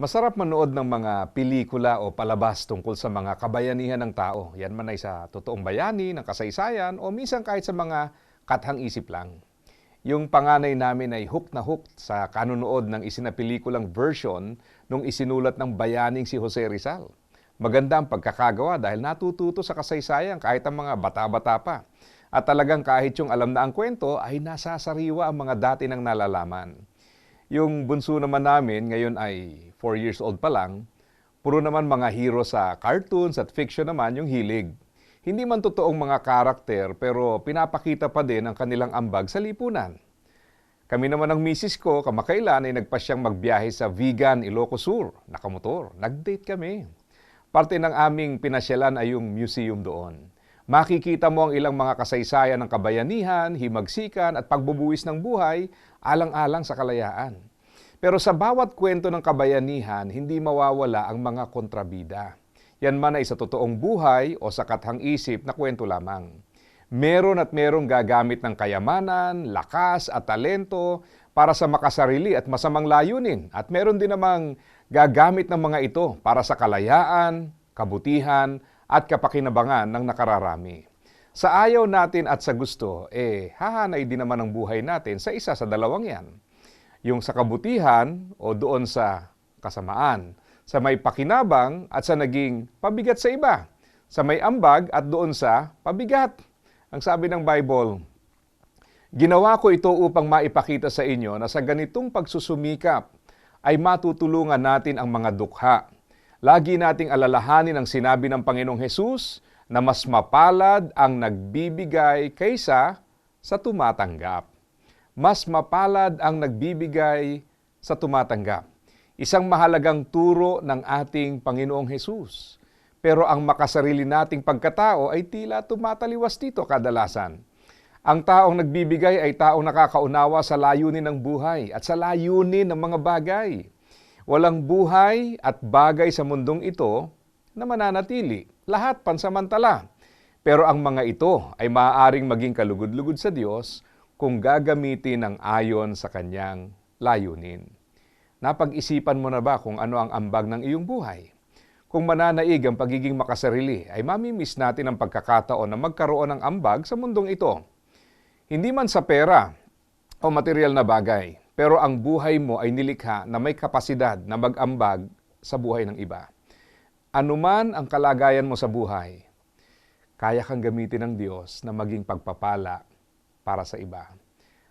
Masarap manood ng mga pelikula o palabas tungkol sa mga kabayanihan ng tao. Yan man ay sa totoong bayani, ng kasaysayan, o minsan kahit sa mga kathang isip lang. Yung panganay namin ay hook na hook sa kanunood ng isinapelikulang version nung isinulat ng bayaning si Jose Rizal. Maganda ang pagkakagawa dahil natututo sa kasaysayan kahit ang mga bata-bata pa. At talagang kahit yung alam na ang kwento ay nasasariwa ang mga dati nang nalalaman. Yung bunso naman namin ngayon ay 4 years old pa lang, puro naman mga hero sa cartoons at fiction naman yung hilig. Hindi man totoong mga karakter pero pinapakita pa din ang kanilang ambag sa lipunan. Kami naman ng misis ko, kamakailan ay nagpasyang magbiyahe sa Vegan Ilocos Sur, nakamotor. Nag-date kami. Parte ng aming pinasyalan ay yung museum doon. Makikita mo ang ilang mga kasaysayan ng kabayanihan, himagsikan at pagbubuwis ng buhay alang-alang sa kalayaan. Pero sa bawat kwento ng kabayanihan, hindi mawawala ang mga kontrabida. Yan man ay sa totoong buhay o sa kathang isip na kwento lamang. Meron at merong gagamit ng kayamanan, lakas at talento para sa makasarili at masamang layunin. At meron din namang gagamit ng mga ito para sa kalayaan, kabutihan, at kapakinabangan ng nakararami. Sa ayaw natin at sa gusto, eh hahanay din naman ang buhay natin sa isa sa dalawang yan. Yung sa kabutihan o doon sa kasamaan, sa may pakinabang at sa naging pabigat sa iba, sa may ambag at doon sa pabigat. Ang sabi ng Bible, Ginawa ko ito upang maipakita sa inyo na sa ganitong pagsusumikap ay matutulungan natin ang mga dukha. Lagi nating alalahanin ang sinabi ng Panginoong Hesus na mas mapalad ang nagbibigay kaysa sa tumatanggap. Mas mapalad ang nagbibigay sa tumatanggap. Isang mahalagang turo ng ating Panginoong Hesus. Pero ang makasarili nating pagkatao ay tila tumataliwas dito kadalasan. Ang taong nagbibigay ay taong nakakaunawa sa layunin ng buhay at sa layunin ng mga bagay. Walang buhay at bagay sa mundong ito na mananatili. Lahat pansamantala. Pero ang mga ito ay maaaring maging kalugod-lugod sa Diyos kung gagamitin ng ayon sa kanyang layunin. Napag-isipan mo na ba kung ano ang ambag ng iyong buhay? Kung mananaig ang pagiging makasarili, ay mamimiss natin ang pagkakataon na magkaroon ng ambag sa mundong ito. Hindi man sa pera o material na bagay, pero ang buhay mo ay nilikha na may kapasidad na mag-ambag sa buhay ng iba. Anuman ang kalagayan mo sa buhay, kaya kang gamitin ng Diyos na maging pagpapala para sa iba.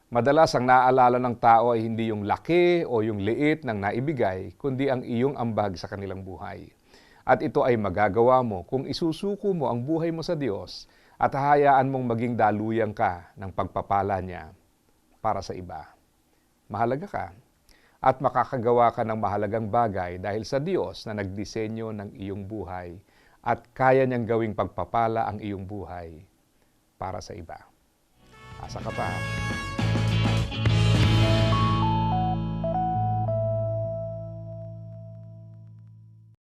Madalas ang naaalala ng tao ay hindi yung laki o yung liit ng naibigay, kundi ang iyong ambag sa kanilang buhay. At ito ay magagawa mo kung isusuko mo ang buhay mo sa Diyos at hahayaan mong maging daluyan ka ng pagpapala niya para sa iba. Mahalaga ka at makakagawa ka ng mahalagang bagay dahil sa Diyos na nagdisenyo ng iyong buhay at kaya niyang gawing pagpapala ang iyong buhay para sa iba. Asa ka pa?